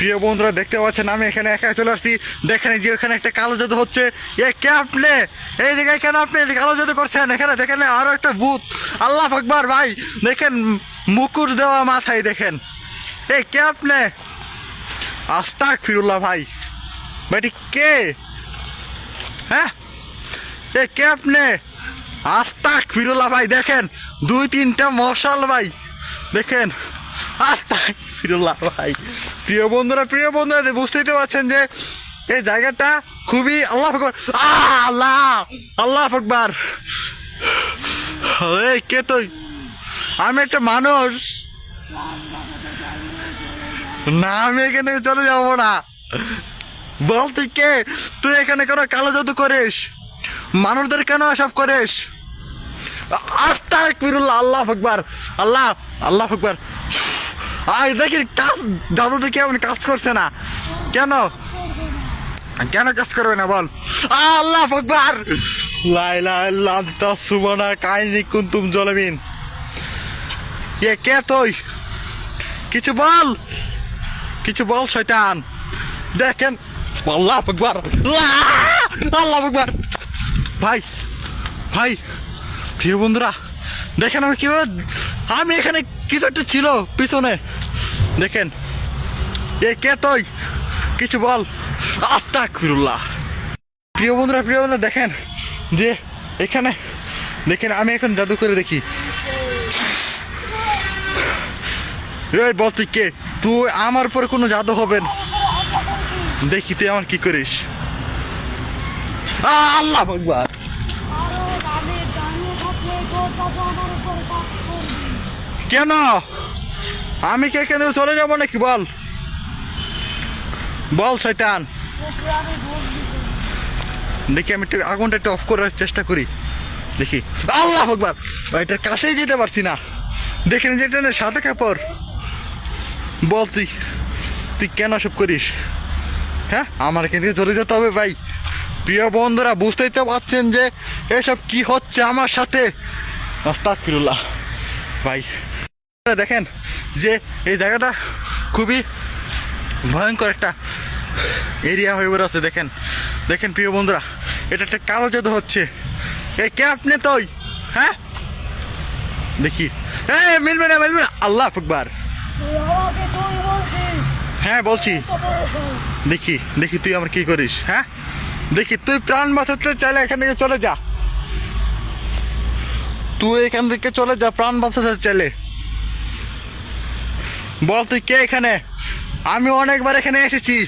প্রিয় বন্ধুরা, দেখতে পাচ্ছেন, আমি এখানে একা চলে আসছি। দেখেন যে এখানে একটা কালো জাদু হচ্ছে। এ, কে আপনি? এই জায়গায় কেন আপনি কালো জাদু করছেন? এখানে দেখেন আরও একটা ভূত। আল্লাহ আকবার, ভাই। দেখেন, মুকুট দেওয়া মাথায়, দেখেন। এই কে আপনি? আস্তাক ফিরুল্লাহ ভাই বেটি কে? হ্যাঁ? এ, কে আপনি? আস্তাক ফিরুল্লাহ ভাই। দেখেন দুই তিনটা মশাল, ভাই। দেখেন আস্তাক ফিরুল্লাহ ভাই প্রিয় বন্ধুরা প্রিয় বন্ধুরা বুঝতেই তো পারছেন যে এই জায়গাটা খুবই আল্লাহ আল্লাহ! আল্লাহ এই, কে তুই? আমি একটা মানুষ। না, আমি চলে যাব না। বল তুই কে? তুই এখানে কেন কালো জাদু করিস? মানুষদের কেন এসব করিস? ফিরুল্লাহ আল্লাহ আকবার। আল্লাহ আল্লাহ আকবার। আয় দেখি কাজ দাদু দেখি এমন কাজ করছে না? কেন? কেন কাজ করবে না বল? আল্লাহ আকবার! লাইলা আল্লাহ সুবনা কাইনি কুন্তুম জলমিন। এ কে তুই? কিছু বল? কিছু বল, শয়তান। দেখেন। আল্লাহ আকবার! আল্লাহ আকবার! ভাই ভাই, প্রিয় বন্ধুরা, দেখেন আমি কীভাবে আমি এখানে কিছু একটা ছিল পিছনে? দেখেন। এ কে তুই? কিছু বল। আস্তাক ফিরুল্লাহ প্রিয় বন্ধুরা প্রিয় বন্ধুরা, দেখেন যে এখানে, দেখেন, আমি এখন জাদু করে দেখি। এই বল তুই কে? তুই আমার উপর কোনো জাদু হবে না। দেখি তুই আমার কি করিস। আল্লাহ আকবার। কেন? আমি কে কেন চলে যাব নাকি বল? বল বলবি দেখি, আমি আগুনটা একটু অফ করার চেষ্টা করি। দেখি। আল্লাহ আকবার! এটার কাছেই যেতে পারছি না। দেখেন যে এটা না সাদা কাপড়। বল, তুই। তুই কেন সব করিস? হ্যাঁ আমার থেকে চলে যেতে হবে, ভাই। প্রিয় বন্ধুরা, বুঝতেই তো পারছেন যে এসব কি হচ্ছে আমার সাথে। ভাই দেখেন যে এই জায়গাটা খুবই ভয়ঙ্কর একটা এরিয়া হয়ে বেরোচ্ছে দেখেন। দেখেন প্রিয় বন্ধুরা, এটা একটা কালো জাদু হচ্ছে। এ, কে আপনি তুই? হ্যাঁ? দেখি। হ্যাঁ মিলবে না মিলবে না। আল্লাহ বলছিস হ্যাঁ বলছি। দেখি দেখি তুই আমার কি করিস হ্যাঁ? দেখি, তুই প্রাণ বাঁচাতে চাইলে এখান থেকে চলে যা। তুই এখান থেকে চলে যা, প্রাণ বাঁচাতে চাইলে। বল তুই কে এখানে? আমি অনেকবার এখানে এসেছি।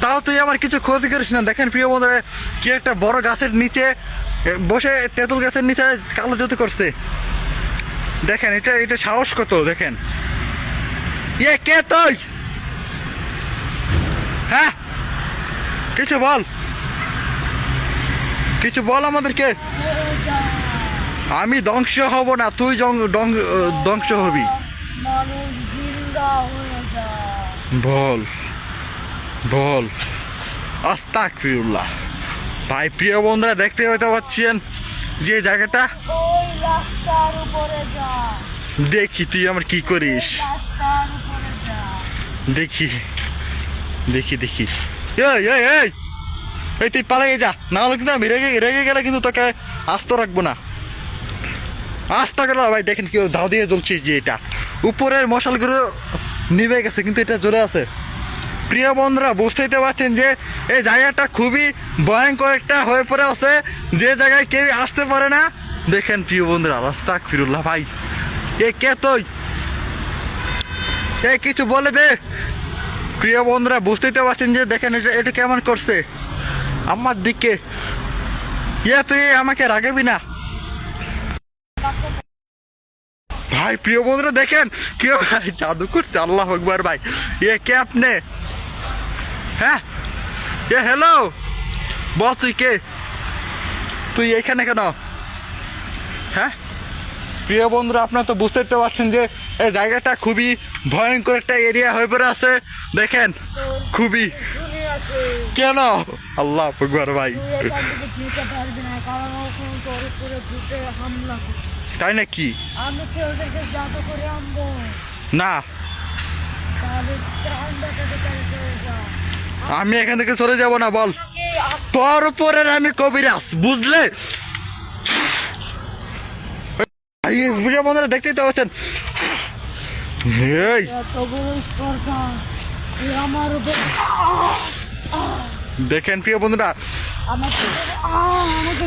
তাও তুই আমার কিছু ক্ষতি করিস না। দেখেন প্রিয় বন্ধুরা, কি একটা বড় গাছের নিচে বসে তেঁতুল গাছের নিচে কালো জ্যোতি করছে। দেখেন, এটা এটা সাহস কত, দেখেন। ইয়ে কে তুই? হ্যাঁ? কিছু বল। কিছু বল আমাদেরকে। আমি ধ্বংস হব না, তুই ধ্বংস হবি মানুষ জিন্দা হয়ে যা বল বল। আস্তাক ফিরুল্লাহ ভাই, প্রিয় বন্ধুরা, দেখতে হয়তো পাচ্ছেন যে জায়গাটা। দেখি তুই আমার কি করিস। দেখি দেখি দেখি। এই এই এই। এই, তুই পালিয়ে যা। না হলে কিন্তু আমি রেগে রেগে গেলে কিন্তু তোকে আস্ত রাখব না। আস্তা গেল ভাই, দেখেন কেউ ধাও দিয়ে জ্বলছে যে এটা। উপরের মশালগুলো নিভে গেছে, কিন্তু এটা জ্বলে আছে। প্রিয় বন্ধুরা, বুঝতেই পারছেন যে এই জায়গাটা খুবই ভয়ঙ্কর একটা হয়ে পড়ে আছে। যে জায়গায় কেউ আসতে পারে না। দেখেন প্রিয় বন্ধুরা রাস্তা ফিরুল্লাহ ভাই। এ কে তুই? এ কিছু বলে দে। প্রিয় বন্ধুরা, বুঝতেই পারছেন যে দেখেন এটা এটা কেমন করছে। আমার দিকে। ইয়ে তুই আমাকে রাগাবি না? ভাই, প্রিয় বন্ধুরা, দেখেন কি ভাই জাদু করছে আল্লাহ ভাই। এ কে আপনি? হ্যাঁ? এ হ্যালো বল তুই কে? তুই এখানে কেন? হ্যাঁ? প্রিয় বন্ধুরা, আপনারা তো বুঝতেই তো পারছেন যে, এই জায়গাটা খুবই ভয়ঙ্কর একটা এরিয়া হয়ে পড়ে আছে। দেখেন, খুবই। কেন? আল্লাহ ভাই। তাই নাকি? না। আমি এখান থেকে সরে যাব না বল। তোর উপরের আমি কবিরাজ বুঝলে? বন্ধুরা দেখতেই তো পাচ্ছেন। উপর দেখেন প্রিয় বন্ধুরা। আমাকে আমাকে।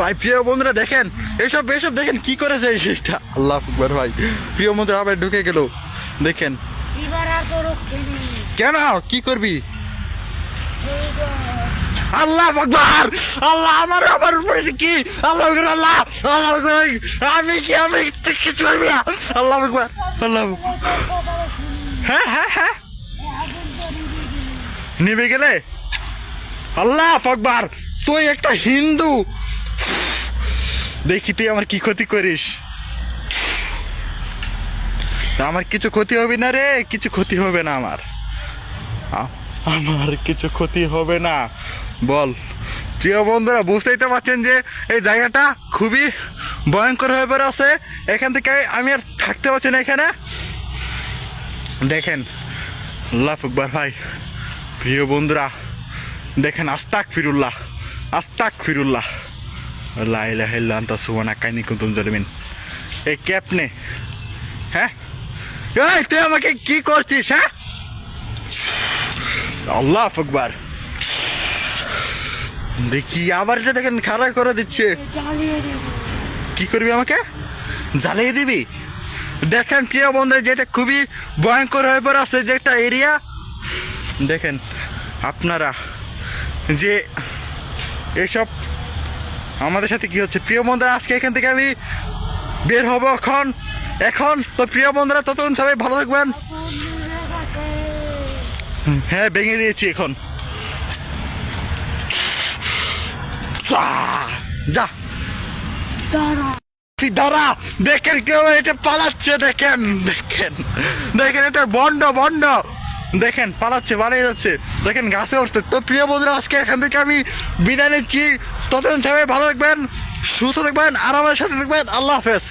ভাই প্রিয় বন্ধুরা দেখেন এসব এসব দেখেন কি করেছে এই সেটা আল্লাহ আকবার ভাই প্রিয় বন্ধুরা আবার ঢুকে গেল। দেখেন। কেন কি করবি? আল্লাহ আকবার! আল্লাহ আমার আমার কি? আল্লাহ আকবার আল্লাহ আল্লাহ আমি কি আমি কিছু করবি না? আল্লাহ আকবার আল্লাহ হ্যাঁ হ্যাঁ হ্যাঁ। নিবে গেলে? আল্লাহ আকবার তুই একটা হিন্দু দেখি তুই আমার কি ক্ষতি করিস। আমার কিছু ক্ষতি হবে না রে, কিছু ক্ষতি হবে না আমার। আমার কিছু ক্ষতি হবে না। বল, প্রিয় বন্ধুরা, বুঝতেই তো পারছেন যে এই জায়গাটা খুবই ভয়ঙ্কর হয়ে পড়ে আছে এখান থেকে আমি আর থাকতে পারছি না এখানে। দেখেন, আল্লাহ ফুকবার ভাই। প্রিয় বন্ধুরা, দেখেন আস্তাক ফিরুল্লাহ আস্তাক ফিরুল্লাহ আল্লাহ ইলাহা ইল্লা আনতা সুবহানাকা ইন্নী কুনতু মিনাজ জালিমিন এই ক্যাপ নে হ্যাঁ? এই তুই আমাকে কি করছিস হ্যাঁ? আল্লাহ আকবার। দেখি আবার এটা দেখেন খারাপ করে দিচ্ছে। কি করবি আমাকে? জ্বালিয়ে দিবি? দেখেন প্রিয় বন্ধু যেটা খুবই ভয়ঙ্কর হয়ে পড়ে আছে যে একটা এরিয়া। দেখেন আপনারা যে এসব আমাদের সাথে কি হচ্ছে? প্রিয় বন্ধুরা আজকে এখান থেকে আমি বের হব এখন। এখন তো প্রিয় বন্ধুরা ততক্ষণ সবাই ভালো থাকবেন। হ্যাঁ ভেঙে দিয়েছি এখন। যা, দাঁড়া। দেখেন কেউ এটা পালাচ্ছে দেখেন দেখেন। দেখেন এটা বন্ড বন্ড দেখেন, পালাচ্ছে, পালিয়ে যাচ্ছে। দেখেন, গাছে উঠতে তো প্রিয় বন্ধুরা, আজকে এখান থেকে আমি বিদায় নিচ্ছি। ততদিন সবাই ভালো দেখবেন সুস্থ দেখবেন আরামের সাথে দেখবেন আল্লাহ হাফেজ।